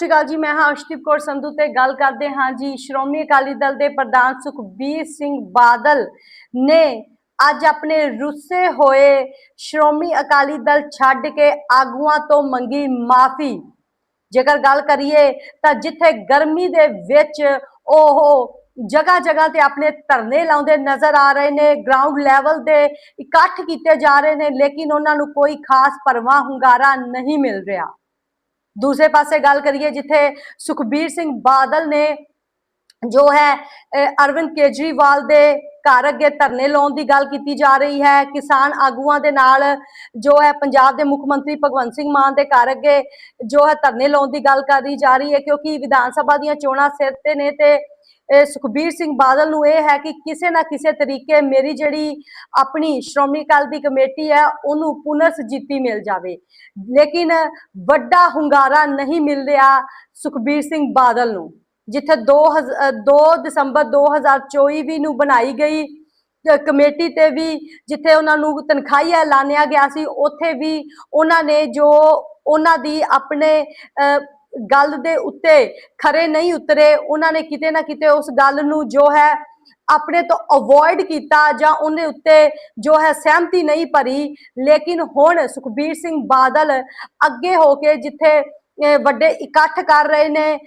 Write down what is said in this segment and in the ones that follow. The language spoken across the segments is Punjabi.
ਸ਼੍ਰੀ ਅਕਾਲ ਜੀ, ਮੈਂ ਹਾਂ ਅਸ਼ਦੀਪ ਕੌਰ ਸੰਧੂ ਤੇ ਗੱਲ ਕਰਦੇ ਹਾਂ ਜੀ। ਸ਼੍ਰੋਮਣੀ ਅਕਾਲੀ ਦਲ ਦੇ ਪ੍ਰਧਾਨ ਸੁਖਬੀਰ ਸਿੰਘ ਬਾਦਲ ਨੇ ਅੱਜ ਆਪਣੇ ਰੁੱਸੇ ਹੋਏ ਸ਼੍ਰੋਮਣੀ ਅਕਾਲੀ ਦਲ ਛੱਡ ਕੇ ਆਗੂਆਂ ਤੋਂ ਮੰਗੀ ਮਾਫੀ। ਜੇਕਰ ਗੱਲ ਕਰੀਏ ਤਾਂ ਜਿੱਥੇ ਗਰਮੀ ਦੇ ਵਿੱਚ ਉਹ ਜਗ੍ਹਾ ਜਗ੍ਹਾ ਤੇ ਆਪਣੇ ਧਰਨੇ ਲਾਉਂਦੇ ਨਜ਼ਰ ਆ ਰਹੇ ਨੇ ਗਰਾਊਂਡ ਲੈਵਲ ਦੇ ਇਕੱਠ ਕੀਤੇ ਜਾ ਰਹੇ ਨੇ, ਲੇਕਿਨ ਉਹਨਾਂ ਨੂੰ ਕੋਈ ਖਾਸ ਪਰਵਾਹ ਹੁੰਗਾਰਾ ਨਹੀਂ ਮਿਲ ਰਿਹਾ। ਦੂਸਰੇ ਪਾਸੇ ਗੱਲ ਕਰੀਏ ਜਿੱਥੇ ਸੁਖਬੀਰ ਸਿੰਘ ਬਾਦਲ ਨੇ ਜੋ ਹੈ ਅਰਵਿੰਦ ਕੇਜਰੀਵਾਲ ਦੇ ਘਰ ਅੱਗੇ ਧਰਨੇ ਲਾਉਣ ਦੀ ਗੱਲ ਕੀਤੀ ਜਾ ਰਹੀ ਹੈ। ਕਿਸਾਨ ਆਗੂਆਂ ਦੇ ਨਾਲ ਜੋ ਹੈ, ਪੰਜਾਬ ਦੇ ਮੁੱਖ ਮੰਤਰੀ ਭਗਵੰਤ ਸਿੰਘ ਮਾਨ ਦੇ ਘਰ ਅੱਗੇ ਜੋ ਹੈ ਧਰਨੇ ਲਾਉਣ ਦੀ ਗੱਲ ਕਰੀ ਜਾ ਰਹੀ ਹੈ ਕਿਉਂਕਿ ਵਿਧਾਨ ਸਭਾ ਦੀਆਂ ਚੋਣਾਂ ਸਿਰ ਤੇ ਨੇ ਤੇ ਸੁਖਬੀਰ ਸਿੰਘ ਬਾਦਲ ਨੂੰ ਇਹ ਹੈ ਕਿ ਕਿਸੇ ਨਾ ਕਿਸੇ ਤਰੀਕੇ ਮੇਰੀ ਜਿਹੜੀ ਆਪਣੀ ਸ਼੍ਰੋਮਣੀ ਅਕਾਲੀ ਦੀ ਕਮੇਟੀ ਹੈ ਉਹਨੂੰ ਪੁਨਰ ਸਜੀਤੀ ਮਿਲ ਜਾਵੇ। ਲੇਕਿਨ ਵੱਡਾ ਹੁੰਗਾਰਾ ਨਹੀਂ ਮਿਲ ਰਿਹਾ ਸੁਖਬੀਰ ਸਿੰਘ ਬਾਦਲ ਨੂੰ। ਜਿੱਥੇ 2 2 ਦਸੰਬਰ 2024 ਵੀ ਨੂੰ ਬਣਾਈ ਗਈ ਕਮੇਟੀ ਤੇ ਵੀ ਜਿੱਥੇ ਉਹਨਾਂ ਨੂੰ ਤਨਖਾਹੀਆ ਐਲਾਨਿਆ ਗਿਆ ਸੀ ਉੱਥੇ ਵੀ ਉਹਨਾਂ ਨੇ ਜੋ ਉਹਨਾਂ ਦੀ ਆਪਣੇ ਅ, ਗੱਲ ਦੇ ਉੱਤੇ ਖਰੇ ਨਹੀਂ ਉਤਰੇ, ਉਹਨਾਂ ਨੇ ਕਿਤੇ ਨਾ ਕਿਤੇ ਉਸ ਗੱਲ ਨੂੰ ਜੋ ਹੈ ਆਪਣੇ ਤੋਂ ਅਵੋਇਡ ਕੀਤਾ ਜਾਂ ਉਹਦੇ ਉੱਤੇ ਜੋ ਹੈ ਸਹਿਮਤੀ ਨਹੀਂ ਭਰੀ। ਲੇਕਿਨ ਹੁਣ ਸੁਖਬੀਰ ਸਿੰਘ ਬਾਦਲ ਅੱਗੇ ਹੋ ਕੇ ਜਿੱਥੇ ਵੱਡੇ ਇਕੱਠ ਕਰ ਰਹੇ ਨੇ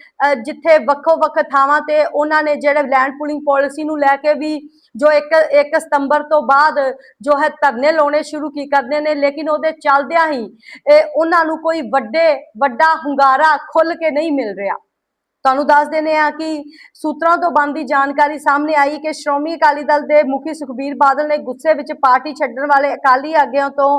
ਜਿੱਥੇ ਵੱਖੋ ਵੱਖ ਥਾਵਾਂ ਤੇ ਉਹਨਾਂ ਨੇ ਜਿਹੜੇ ਲੈਂਡ ਪੂਲਿੰਗ ਪਾਲਿਸੀ ਨੂੰ ਲੈ ਕੇ ਵੀ ਜੋ ਇੱਕ 1 ਸਤੰਬਰ ਤੋਂ ਬਾਅਦ ਜੋ ਹੈ ਧਰਨੇ ਲਾਉਣੇ ਸ਼ੁਰੂ ਕੀ ਕਰਦੇ ਨੇ, ਲੇਕਿਨ ਉਹਦੇ ਚੱਲਦਿਆਂ ਹੀ ਉਹਨਾਂ ਨੂੰ ਕੋਈ ਵੱਡੇ, ਵੱਡਾ ਹੁੰਗਾਰਾ ਖੁੱਲ ਕੇ ਨਹੀਂ ਮਿਲ ਰਿਹਾ। ਤੁਹਾਨੂੰ ਦੱਸ ਦਿੰਦੇ ਆ ਕਿ ਸੂਤਰਾਂ ਤੋਂ ਬਣਦੀ ਜਾਣਕਾਰੀ ਸਾਹਮਣੇ ਆਈ ਕਿ ਸ਼੍ਰੋਮਣੀ ਅਕਾਲੀ ਦਲ ਦੇ ਮੁਖੀ ਸੁਖਬੀਰ ਬਾਦਲ ਨੇ ਗੁੱਸੇ ਵਿੱਚ ਪਾਰਟੀ ਛੱਡਣ ਵਾਲੇ ਅਕਾਲੀ ਆਗੂਆਂ ਤੋਂ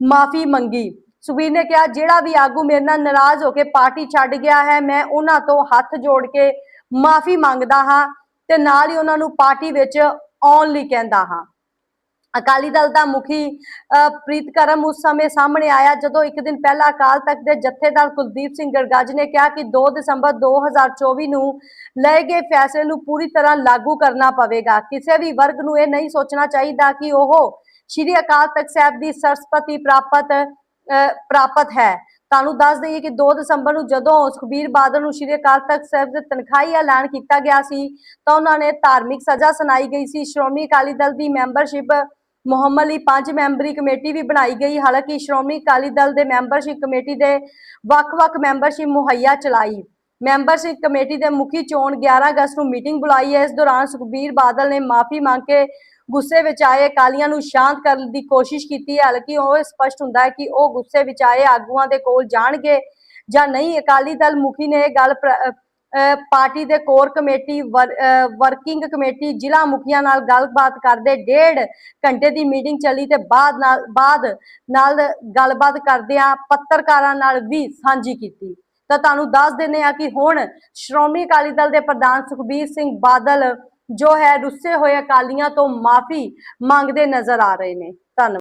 ਮਾਫੀ ਮੰਗੀ। ਸੁਬੀਰ ਨੇ ਕਿਹਾ ਜਿਹੜਾ ਵੀ ਆਗੂ ਮੇਰੇ ਨਾਲ ਨਾਰਾਜ਼ ਹੋ ਕੇ ਪਾਰਟੀ ਛੱਡ ਗਿਆ ਹੈ ਮੈਂ ਉਹਨਾਂ ਤੋਂ ਹੱਥ ਜੋੜ ਕੇ ਮਾਫੀ ਮੰਗਦਾ ਹਾਂ ਤੇ ਨਾਲ ਹੀ ਉਹਨਾਂ ਨੂੰ ਪਾਰਟੀ ਵਿੱਚ ਆਉਣ ਲਈ ਕਹਿੰਦਾ ਹਾਂ। ਅਕਾਲੀ ਦਲ ਦਾ ਮੁਖੀ ਅਹ, ਪ੍ਰੀਤਕਰਮ ਉਸ ਸਮੇਂ ਸਾਹਮਣੇ ਆਇਆ ਜਦੋਂ ਇੱਕ ਦਿਨ ਪਹਿਲਾਂ ਅਕਾਲ ਤਖਤ ਦੇ ਜਥੇਦਾਰ ਕੁਲਦੀਪ ਸਿੰਘ ਗਰਗਾਜ ਨੇ ਕਿਹਾ ਕਿ 2 ਦਸੰਬਰ 2024 ਨੂੰ ਲਏ ਗਏ ਫੈਸਲੇ ਨੂੰ ਪੂਰੀ ਤਰ੍ਹਾਂ ਲਾਗੂ ਕਰਨਾ ਪਵੇਗਾ। ਕਿਸੇ ਵੀ ਵਰਗ ਨੂੰ ਇਹ ਨਹੀਂ ਸੋਚਣਾ ਚਾਹੀਦਾ ਕਿ ਉਹ ਸ਼੍ਰੀ ਅਕਾਲ ਤਖਤ ਸਾਹਿਬ ਦੀ ਸਰਸਪਤੀ ਪ੍ਰਾਪਤ ਪ੍ਰਾਪਤ ਹੈ। ਤੁਹਾਨੂੰ ਦੱਸ ਦਈਏ ਕਿ 2 ਦਸੰਬਰ ਨੂੰ ਜਦੋਂ ਸੁਖਬੀਰ ਬਾਦਲ ਨੂੰ ਸ਼੍ਰੀ ਅਕਾਲ ਤਖਤ ਸਾਹਿਬ ਦੇ ਤਨਖਾਹੀ ਐਲਾਨ ਕੀਤਾ ਗਿਆ ਸੀ, ਤਾਂ ਉਹਨਾਂ ਨੇ ਧਾਰਮਿਕ ਸਜ਼ਾ ਸੁਣਾਈ ਗਈ ਸੀ। ਸ਼੍ਰੋਮਣੀ ਅਕਾਲੀ ਦਲ ਦੀ ਮੈਂਬਰਸ਼ਿਪ ਮੁਹੰਮਦ ਲਈ ਪੰਜ ਮੈਂਬਰੀ ਕਮੇਟੀ ਵੀ ਬਣਾਈ ਗਈ। ਹਾਲਾਂਕਿ ਸ਼੍ਰੋਮਣੀ ਅਕਾਲੀ ਦਲ ਦੇ ਮੈਂਬਰਸ਼ਿਪ ਕਮੇਟੀ ਦੇ ਵੱਖ-ਵੱਖ ਮੈਂਬਰਸ਼ਿਪ ਮੁਹੱਈਆ ਚਲਾਈ। ਮੈਂਬਰਸ਼ਿਪ ਕਮੇਟੀ ਦੇ ਮੁਖੀ ਚੋਣ 11 ਅਗਸਤ ਨੂੰ ਮੀਟਿੰਗ ਬੁਲਾਈ। ਹੈ ਇਸ ਦੌਰਾਨ ਸੁਖਬੀਰ ਬਾਦਲ ਨੇ ਮਾਫੀ ਮੰਗ ਕੇ ਗੁੱਸੇ ਵਿੱਚ ਆਏ, ਅਕਾਲੀਆਂ ਨੂੰ ਸ਼ਾਂਤ ਕਰਨ ਦੀ ਕੋਸ਼ਿਸ਼ ਕੀਤੀ ਹੈ। ਹਾਲਾਂਕਿ ਉਹ ਸਪਸ਼ਟ ਹੁੰਦਾ ਹੈ ਕਿ ਉਹ ਗੁੱਸੇ ਵਿੱਚ ਆਏ, ਆਗੂਆਂ ਦੇ ਕੋਲ ਜਾਣਗੇ ਜਾਂ ਨਹੀਂ। ਅਕਾਲੀ ਦਲ ਮੁਖੀ ਨੇ ਇਹ ਗੱਲ ਪਾਰਟੀ ਦੇ ਕੋਰ ਕਮੇਟੀ ਵਰਕਿੰਗ ਕਮੇਟੀ, ਜ਼ਿਲ੍ਹਾ ਮੁਖੀਆਂ ਨਾਲ ਗੱਲਬਾਤ ਕਰਦੇ ਡੇਢ ਘੰਟੇ ਦੀ ਮੀਟਿੰਗ ਚੱਲੀ ਤੇ ਬਾਅਦ ਨਾਲ ਬਾਅਦ ਨਾਲ ਗੱਲਬਾਤ ਕਰਦਿਆਂ ਪੱਤਰਕਾਰਾਂ ਨਾਲ ਵੀ ਸਾਂਝੀ ਕੀਤੀ। ਤਾਂ ਤੁਹਾਨੂੰ ਦੱਸ ਦਿੰਦੇ ਆ ਕਿ ਹੁਣ ਸ਼੍ਰੋਮਣੀ ਅਕਾਲੀ ਦਲ ਦੇ ਪ੍ਰਧਾਨ ਸੁਖਬੀਰ ਸਿੰਘ ਬਾਦਲ ਜੋ ਹੈ ਰੁੱਸੇ ਹੋਏ ਅਕਾਲੀਆਂ ਤੋਂ ਮਾਫੀ ਮੰਗਦੇ ਨਜ਼ਰ ਆ ਰਹੇ ਨੇ। ਧੰਨਵਾਦ।